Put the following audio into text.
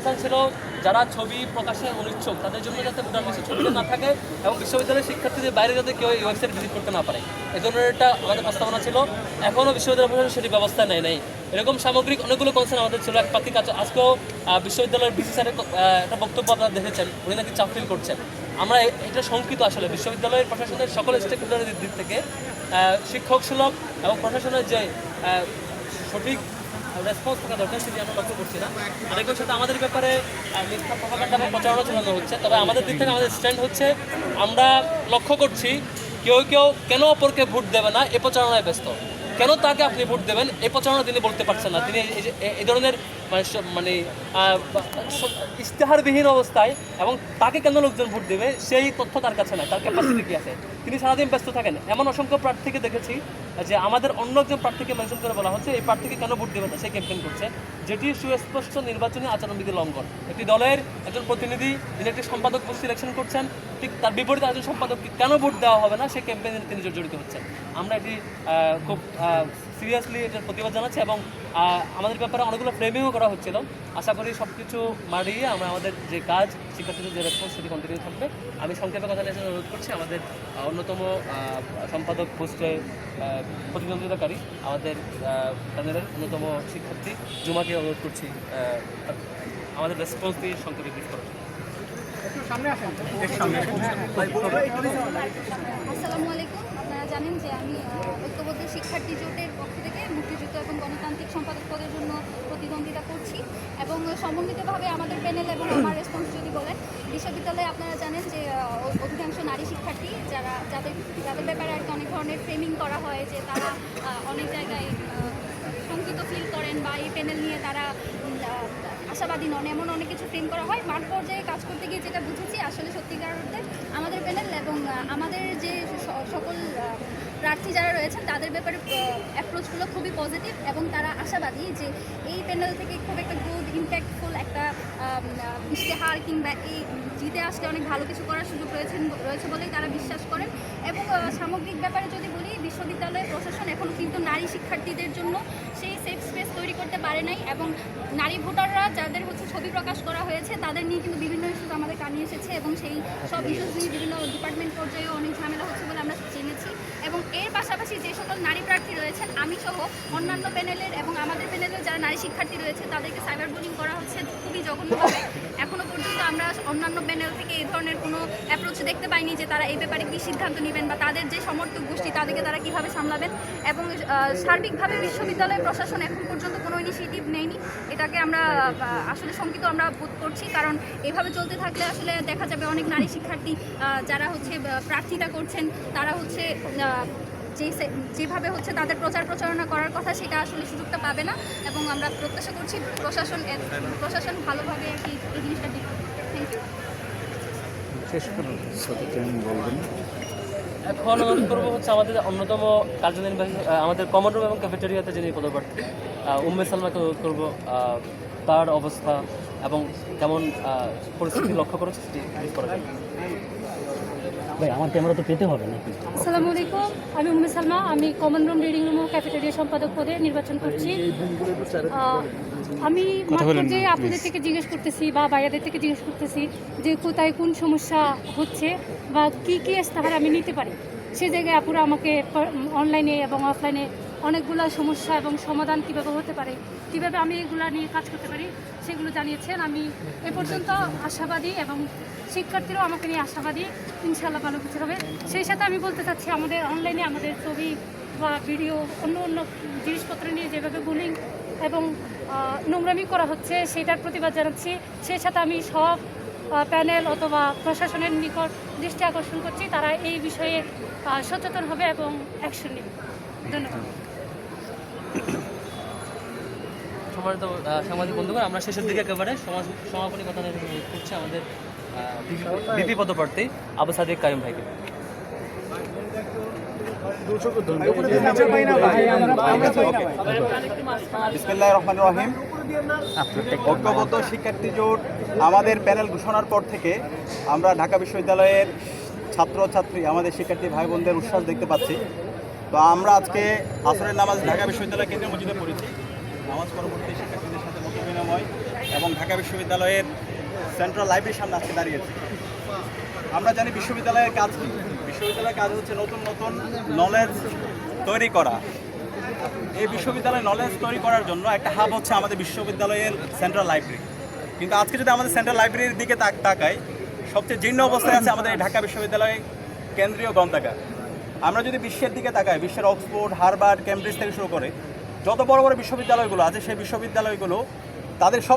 Concern ছিল, যারা ছবি প্রকাশে অনিচ্ছুক, তাদের জন্য যাতে ভোটার ছবিটা না থাকে এবং বিশ্ববিদ্যালয়ের শিক্ষার্থীদের বাইরে যাতে কেউ এই ওয়েবসাইট ভিজিট করতে না পারে। এই ধরনের একটা আমাদের প্রস্তাবনা ছিল। এখনও বিশ্ববিদ্যালয় প্রশাসন সেটি ব্যবস্থা নেয় নাই। এরকম সামগ্রিক অনেকগুলো কনসার্ন আমাদের ছিল। এক পাতি কাছে আজকেও বিশ্ববিদ্যালয়ের বিসি স্যারের একটা বক্তব্য আপনারা দেখেছেন। উনি নাকি ফিল করছেন। আমরা এটা শঙ্কিত আসলে। বিশ্ববিদ্যালয়ের প্রশাসনের সকল স্টেক হোল্ডারের দিক থেকে শিক্ষক সুলভ এবং প্রশাসনের যে সঠিক রেসপন্স থাকা দরকার, সেটি আমরা লক্ষ্য করছি না। আরেকবার সাথে আমাদের ব্যাপারে মিথ্যা প্রভাকাণ্ডা প্রচারণা চালানো হচ্ছে। তবে আমাদের দিক থেকে আমাদের স্ট্যান্ড হচ্ছে, আমরা লক্ষ্য করছি, কেউ কেউ কেন অপরকে ভোট দেবে না, এ প্রচারণায় ব্যস্ত। কেন তাকে আপনি ভোট দেবেন এই প্রচারণা তিনি বলতে পারছেন না। তিনি এই এ- ধরনের মানে মানে ইশতেহারবিহীন অবস্থায়, এবং তাকে কেন লোকজন ভোট দেবে, সেই তথ্য তার কাছে নাই, তার ক্যাপাসিটি কি আছে। তিনি সারাদিন ব্যস্ত থাকেন। এমন অসংখ্য প্রার্থীকে দেখেছি যে আমাদের অন্য একজন প্রার্থীকে মেনশন করে বলা হচ্ছে, এই প্রার্থীকে কেন ভোট দেবে না? সে ক্যাম্পেন করছে। যেটি সুস্পষ্ট নির্বাচনী আচরণবিধি লঙ্ঘন। একটি দলের একজন প্রতিনিধি, যিনি একটি সম্পাদক পোস্ট সিলেকশন করছেন, ঠিক তার বিপরীতে একজন সম্পাদককে কেন ভোট দেওয়া হবে না, সেই ক্যাম্পেইনে তিনি জড়িত হচ্ছেন। আমরা এটি খুব সিরিয়াসলি এটার প্রতিবাদ জানাচ্ছি এবং আমাদের ব্যাপারে অনেকগুলো ফ্রেমিংও করা হচ্ছিল। আশা করি সব কিছু মারিয়ে আমরা আমাদের যে কাজ, শিক্ষার্থীদের যে রেসপন্স সেটি কন্টিনিউ থাকবে। আমি সংক্ষেপে কথা নিয়ে অনুরোধ করছি, আমাদের অন্যতম সম্পাদক পোস্টে প্রতিদ্বন্দ্বিতাকারী, আমাদের প্যানেলের অন্যতম শিক্ষার্থী, জুমাকে অনুরোধ করছি আমাদের রেসপন্স দিয়ে সংক্ষেপে ব্রিফ করার জন্য। আসসালামু আলাইকুম। আপনারা জানেন যে আমি ঐক্যবদ্ধ শিক্ষার্থী জোটের পক্ষ থেকে মুক্তিযুদ্ধ এবং গণতান্ত্রিক সম্পাদক পদের জন্য প্রতিদ্বন্দ্বিতা করছি এবং সমন্বিতভাবে আমাদের প্যানেল এবং আমার রেসপন্স যদি বলেন বিশ্ববিদ্যালয়ে আপনারা জানেন যে অধিকাংশ নারী শিক্ষার্থী যারা যাদের যাদের ব্যাপারে আর কি অনেক ধরনের ফ্রেমিং করা হয় যে তারা আহ, অনেক জায়গায় আহ, শঙ্কিত ফিল প্যানেল নিয়ে তারা আশাবাদী নন। এমন অনেক কিছু ফ্রেম করা হয়। মাঠ পর্যায়ে কাজ করতে গিয়ে যেটা বুঝেছি, আসলে সত্যিকার অর্থে আমাদের প্যানেল এবং আমাদের যে সকল প্রার্থী যারা রয়েছেন, তাদের ব্যাপারে অ্যাপ্রোচগুলো খুবই পজিটিভ এবং তারা আশাবাদী যে এই প্যানেল থেকে খুব একটা গুড ইম্প্যাক্টফুল একটা ইশতেহার কিংবা এই জিতে আসলে অনেক ভালো কিছু করার সুযোগ রয়েছেন রয়েছে বলেই তারা বিশ্বাস করেন এবং সামগ্রিক ব্যাপারে যদি বলি বিশ্ববিদ্যালয় প্রশাসন এখনও কিন্তু নারী শিক্ষার্থীদের জন্য সেফ স্পেস তৈরি করতে পারে নাই এবং নারী ভোটাররা যাদের হচ্ছে ছবি প্রকাশ করা হয়েছে তাদের নিয়ে কিন্তু বিভিন্ন ইস্যুস আমাদের কানে এসেছে এবং সেই সব ইস্যুস নিয়ে বিভিন্ন ডিপার্টমেন্ট পর্যায়েও অনেক ঝামেলা হচ্ছে বলে আমরা জেনেছি। এবং এর পাশাপাশি যে সকল নারী প্রার্থী রয়েছেন আমি সহ অন্যান্য প্যানেলের এবং আমাদের প্যানেলের যারা নারী শিক্ষার্থী রয়েছে তাদেরকে সাইবার বুলিং করা হচ্ছে খুবই জঘন্যভাবে। আমরা অন্যান্য প্যানেল থেকে এই ধরনের কোনো অ্যাপ্রোচ দেখতে পাইনি যে তারা এই ব্যাপারে কী সিদ্ধান্ত নেবেন বা তাদের যে সমর্থক গোষ্ঠী, তাদেরকে তারা কীভাবে সামলাবেন এবং সার্বিকভাবে বিশ্ববিদ্যালয় প্রশাসন এখন পর্যন্ত কোনো ইনিশিয়েটিভ নেয়নি। এটাকে আমরা আসলে শঙ্কিত আমরা বোধ করছি, কারণ এভাবে চলতে থাকলে আসলে দেখা যাবে অনেক নারী শিক্ষার্থী যারা হচ্ছে প্রার্থিতা করছেন, তারা হচ্ছে যেভাবে হচ্ছে তাদের প্রচার প্রচারণা করার কথা সেটা আসলে সুযোগটা পাবে না। এবং আমরা প্রত্যাশা করছি প্রশাসন প্রশাসন ভালোভাবে এই এখন অনুরোধ করব হচ্ছে আমাদের অন্যতম কার্যনির্বাহী আমাদের কমন রুম এবং ক্যাফেটেরিয়াতে যিনি পদপ্রার্থী উম্মে সালমাকে অনুরোধ করব তার অবস্থা এবং কেমন পরিস্থিতি লক্ষ্য করেছে সেটি করা জন্য। ভাই আমার ক্যামেরা তো পেতে হবে নাকি? আসসালামু আলাইকুম আমি উম্মে সালমা আমি কমন রুম রিডিং রুম ও ক্যাফেটেরিয়া সম্পাদক পদে নির্বাচন করছি। আমি মাত্র যে আপনাদের থেকে জিজ্ঞেস করতেছি বা বাইরেদের থেকে জিজ্ঞেস করতেছি যে কোথায় কোন সমস্যা হচ্ছে বা কি কি ইস্তাহার আমি নিতে পারি সে জায়গায় আপুরা আমাকে অনলাইনে এবং অফলাইনে অনেকগুলো সমস্যা এবং সমাধান কীভাবে হতে পারে, কীভাবে আমি এগুলো নিয়ে কাজ করতে পারি, সেগুলো জানিয়েছেন। আমি এ পর্যন্ত আশাবাদী এবং শিক্ষার্থীরাও আমাকে নিয়ে আশাবাদী। ইনশাল্লাহ ভালো কিছু হবে। সেই সাথে আমি বলতে চাচ্ছি, আমাদের অনলাইনে আমাদের ছবি বা ভিডিও অন্য অন্য জিনিসপত্র নিয়ে যেভাবে বুলিং এবং নোংরামি করা হচ্ছে, সেটার প্রতিবাদ জানাচ্ছি। সেই সাথে আমি সব প্যানেল অথবা প্রশাসনের নিকট দৃষ্টি আকর্ষণ করছি। তারা এই বিষয়ে সচেতন হবে এবং অ্যাকশন নেবে। ধন্যবাদ। সম্মানিত সাংবাদিক বন্ধুগণ, আমরা শেষের দিকে একেবারে সমাপনী কথা করছি আমাদের বিপি পদপ্রার্থী আবু সাদিক কায়ুম ভাইকে। রহিম। ঐক্যবদ্ধ শিক্ষার্থী জোট আমাদের প্যানেল ঘোষণার পর থেকে আমরা ঢাকা বিশ্ববিদ্যালয়ের ছাত্র ছাত্রী আমাদের শিক্ষার্থী ভাই বোনদের উচ্ছ্বাস দেখতে পাচ্ছি। তো আমরা আজকে আসরের নামাজ ঢাকা বিশ্ববিদ্যালয় কেন্দ্রীয় মসজিদে পড়েছি। নামাজ পরবর্তী শিক্ষার্থীদের সাথে মত বিনিময় এবং ঢাকা বিশ্ববিদ্যালয়ের সেন্ট্রাল লাইব্রেরির সামনে আজকে দাঁড়িয়েছি। আমরা জানি বিশ্ববিদ্যালয়ের কাজ বিশ্ববিদ্যালয়ের কাজ হচ্ছে নতুন নতুন নলেজ তৈরি করা। এই বিশ্ববিদ্যালয়ে নলেজ তৈরি করার জন্য একটা হাব হচ্ছে আমাদের বিশ্ববিদ্যালয়ের সেন্ট্রাল লাইব্রেরি কিন্তু আজকে যদি আমাদের সেন্ট্রাল লাইব্রেরির দিকে তাক- তাকাই, সবচেয়ে জীর্ণ অবস্থায় আছে আমাদের এই ঢাকা বিশ্ববিদ্যালয় কেন্দ্রীয় গ্রন্থাগার। আমরা যদি বিশ্বের দিকে তাকাই, বিশ্বের অক্সফোর্ড হারবার্ড কেমব্রিজ থেকে শুরু করে যত বড় বড় বিশ্ববিদ্যালয়গুলো আছে সেই বিশ্ববিদ্যালয়গুলো তাদের সব